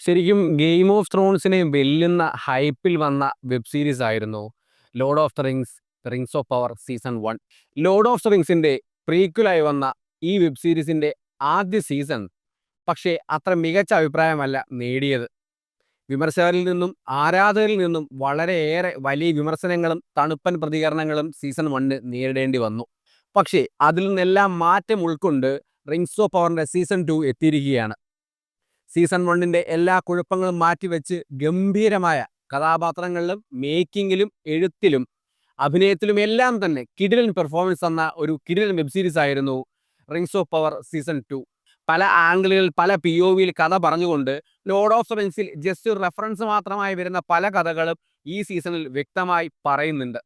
ശരിക്കും game of ത്രോൺസിനെ വെല്ലുന്ന ഹൈപ്പിൽ വന്ന വെബ് സീരീസ് ആയിരുന്നു Lord of the Rings Rings of Power season one Lord of the പ്രീക്വലായി വന്ന ഈ വെബ് സീരീസിന്റെ ആദ്യ സീസൺ പക്ഷേ അത്ര മികച്ച അഭിപ്രായമല്ല നേടിയത്. വിമർശകരിൽ നിന്നും ആരാധകരിൽ നിന്നും വളരെയേറെ വലിയ വിമർശനങ്ങളും തണുപ്പൻ പ്രതികരണങ്ങളും സീസൺ വണ്ണിന് നേരിടേണ്ടി വന്നു. പക്ഷേ അതിൽ നിന്നെല്ലാം മാറ്റം ഉൾക്കൊണ്ട് റിങ്സ് ഓഫ് പവറിന്റെ സീസൺ ടു എത്തിയിരിക്കുകയാണ്. സീസൺ വണ്ണിന്റെ എല്ലാ കുഴപ്പങ്ങളും മാറ്റിവെച്ച് ഗംഭീരമായ കഥാപാത്രങ്ങളിലും മേക്കിങ്ങിലും എഴുത്തിലും അഭിനയത്തിലും എല്ലാം തന്നെ കിടിലൻ പെർഫോമൻസ് തന്ന ഒരു കിടിലൻ വെബ് സീരീസ് ആയിരുന്നു Rings of Power season two പല ആംഗിളുകളിൽ പല പി ഒ വിയിൽ കഥ പറഞ്ഞുകൊണ്ട് ലോഡ് ഓഫ് റിങ്സിൽ ജസ്റ്റ് ഒരു റെഫറൻസ് മാത്രമായി വരുന്ന പല കഥകളും ഈ സീസണിൽ വ്യക്തമായി പറയുന്നുണ്ട്.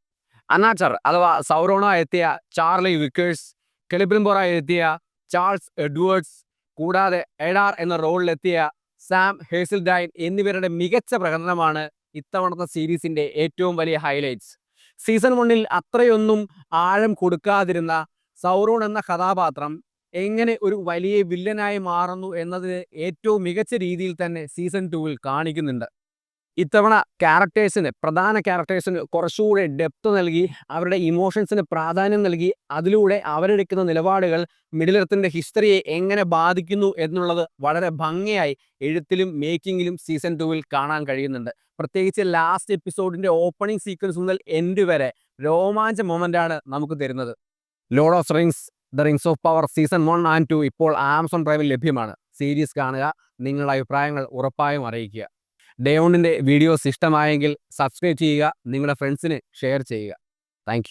അനാച്ചർ അഥവാ സൗറോണ എത്തിയ ചാർലി വിക്കേഴ്സ് കെലിബ്രിംബോറ എത്തിയ ചാൾസ് എഡ്വേർഡ്സ് കൂടാതെ എഡാർ എന്ന റോളിലെത്തിയ സാം ഹേസിൽഡൈൻ എന്നിവരുടെ മികച്ച പ്രകടനമാണ് ഇത്തവണത്തെ സീരീസിന്റെ ഏറ്റവും വലിയ ഹൈലൈറ്റ്സ്. സീസൺ വണ്ണിൽ അത്രയൊന്നും ആഴം കൊടുക്കാതിരുന്ന സൗറോൺ എന്ന കഥാപാത്രം എങ്ങനെ ഒരു വലിയ വില്ലനായി മാറുന്നു എന്നത് ഏറ്റവും മികച്ച രീതിയിൽ തന്നെ സീസൺ ടൂവിൽ കാണിക്കുന്നുണ്ട്. ഇത്തവണ ക്യാരക്ടേഴ്സിന് പ്രധാന ക്യാരക്ടേഴ്സിന് കുറച്ചുകൂടെ ഡെപ്ത് നൽകി അവരുടെ ഇമോഷൻസിന് പ്രാധാന്യം നൽകി അതിലൂടെ അവരെടുക്കുന്ന നിലപാടുകൾ മിഡിൽ എർത്തിന്റെ ഹിസ്റ്ററിയെ എങ്ങനെ ബാധിക്കുന്നു എന്നുള്ളത് വളരെ ഭംഗിയായി എഴുത്തിലും മേക്കിങ്ങിലും സീസൺ ടൂവിൽ കാണാൻ കഴിയുന്നുണ്ട്. പ്രത്യേകിച്ച് ലാസ്റ്റ് എപ്പിസോഡിന്റെ ഓപ്പണിംഗ് സീക്വൻസ് മുതൽ എൻഡ് വരെ രോമാഞ്ച മൊമെന്റാണ് നമുക്ക് തരുന്നത്. Lord of Rings the Rings of Power season one and two ഇപ്പോൾ ആമസോൺ പ്രൈമിൽ ലഭ്യമാണ്. സീരീസ് കാണുക നിങ്ങളുടെ അഭിപ്രായങ്ങൾ ഉറപ്പായും അറിയിക്കുക. ഡേയോണിന്റെ വീഡിയോസ് ഇഷ്ടമായെങ്കിൽ സബ്സ്ക്രൈബ് ചെയ്യുക നിങ്ങളുടെ ഫ്രണ്ട്സിന് ഷെയർ ചെയ്യുക. താങ്ക്